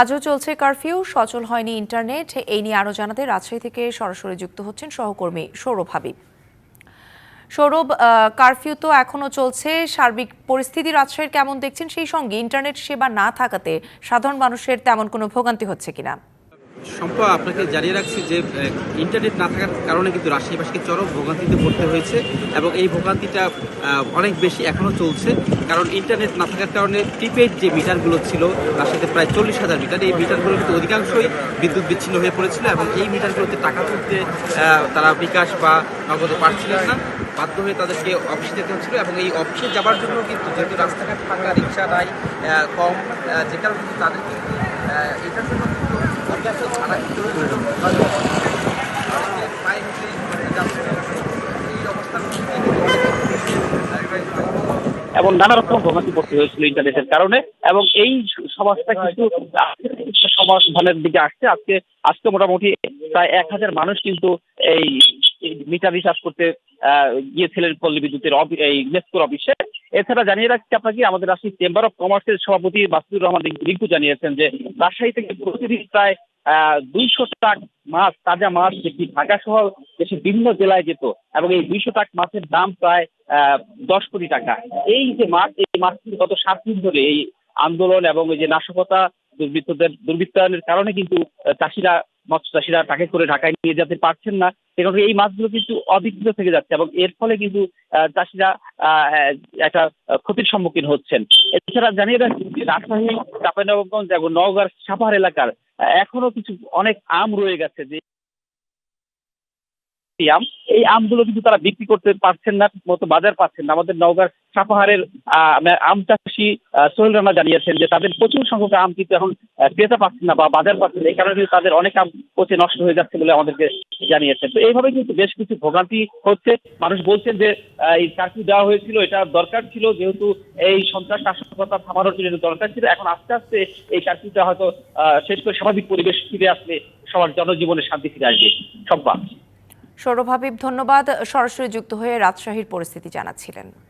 আজও চলছে কারফিউ, সচল হয়নি ইন্টারনেট। এই নিয়ে আরও জানাতে রাজশাহী থেকে সরাসরি যুক্ত হচ্ছেন সহকর্মী সৌরভ হাবিব। সৌরভ কারফিউ তো এখনও চলছে। সার্বিক পরিস্থিতি রাজশাহীর কেমন দেখছেন? সেই সঙ্গে ইন্টারনেট সেবা না থাকাতে সাধারণ মানুষের তেমন কোনো ভোগান্তি হচ্ছে কিনা? সম্পা আপনাকে জানিয়ে রাখছি যে ইন্টারনেট না থাকার কারণে কিন্তু রাজশাহীবাসীকে চরম ভোগান্তিতে পড়তে হয়েছে এবং এই ভোগান্তিটা অনেক বেশি এখনও চলছে। কারণ ইন্টারনেট না থাকার কারণে প্রিপেড যে মিটারগুলো ছিল, রাজশাহীতে প্রায় চল্লিশ হাজার মিটার, এই মিটারগুলো কিন্তু অধিকাংশই বিদ্যুৎ বিচ্ছিন্ন হয়ে পড়েছিল এবং এই মিটারগুলোতে টাকা তুলতে তারা বিকাশ বা নগদে পারছিলেন না। বাধ্য হয়ে তাদেরকে অফিসে যেতে হচ্ছিল এবং এই অফিসে যাওয়ার জন্য কিন্তু যেহেতু রাস্তাঘাট ফাঁকা, রিক্সা নাই কম যে কারণে কিন্তু তাদের এটার জন্য এবং নানা রকম ভোগান্তি পড়তে হয়েছিল ইন্টারনেটের কারণে, এবং এই সমাজটা কিন্তু সমাধানের দিকে আসছে। আজকে আজকে মোটামুটি প্রায় এক হাজার মানুষ কিন্তু এই মিটার রিচার্জ করতে গিয়েছিলেন পল্লী বিদ্যুতের এই নেস্কোর অফিসে। এছাড়া জানিয়ে রাখছি আপনাকে, আমাদের রাজশাহী চেম্বার অফ কমার্সের সভাপতি মাসুদুর রহমান রিঙ্কু জানিয়েছেন যে, রাজশাহী থেকে প্রতিদিন প্রায় দুইশো টাক মাছ, তাজা মাছ যেটি ঢাকা সহ দেশের বিভিন্ন জেলায় যেত এবং এই দুইশো টাক মাছের দাম প্রায় দশ কোটি টাকা। এই যে মাছ, এই মাছ কিন্তু গত সাত দিন ধরে এই আন্দোলন এবং এই যে নাশকতা, দুর্বৃত্তদের, দুর্বৃত্তায়নের কারণে কিন্তু চাষিরা, মৎস্য চাষিরা তাকে করে ঢাকায় নিয়ে যেতে পারছেন না। সে এই মাছগুলো কিন্তু অবিকৃত থেকে যাচ্ছে এবং এর ফলে কিন্তু চাষিরা একটা ক্ষতির সম্মুখীন হচ্ছেন। এছাড়া জানিয়ে রাখছি রাজশাহী, চাঁপাইনবাবগঞ্জ এবং নওগাঁর সাপাহার এলাকার এখনও কিছু অনেক আম রয়ে গেছে যে এই আম। এই আমগুলো কিন্তু তারা বিক্রি করতে পারছেন না মতো বাজার পাচ্ছেন না। আমাদের নওগাঁর সাপাহারের আহ, আম চাষি সোহেল রানা জানিয়েছেন যে তাদের প্রচুর সংখ্যক আম কিন্তু এখন ক্রেতা পাচ্ছেন না বা বাজার পাচ্ছেন না। এই কারণে তাদের অনেক আম পচে নষ্ট হয়ে যাচ্ছে বলে আমাদেরকে জানিয়েছেন। তো এইভাবে কিন্তু বেশ কিছু ভোগান্তি হচ্ছে। মানুষ বলছেন যে এই চাকরি দেওয়া হয়েছিল এটা দরকার ছিল। যেহেতু এই সন্ত্রাস নাশকতা থামানোর জন্য দরকার ছিল এখন আস্তে আস্তে এই চাকরিটা হয়তো শেষ করে স্বাভাবিক পরিবেশ ফিরে আসলে সবার জনজীবনে শান্তি ফিরে আসবে। সম্পা সৌরভ ধন্যবাদ। সরাসরি যুক্ত হয়ে রাজশাহীর পরিস্থিতি জানাচ্ছিলেন।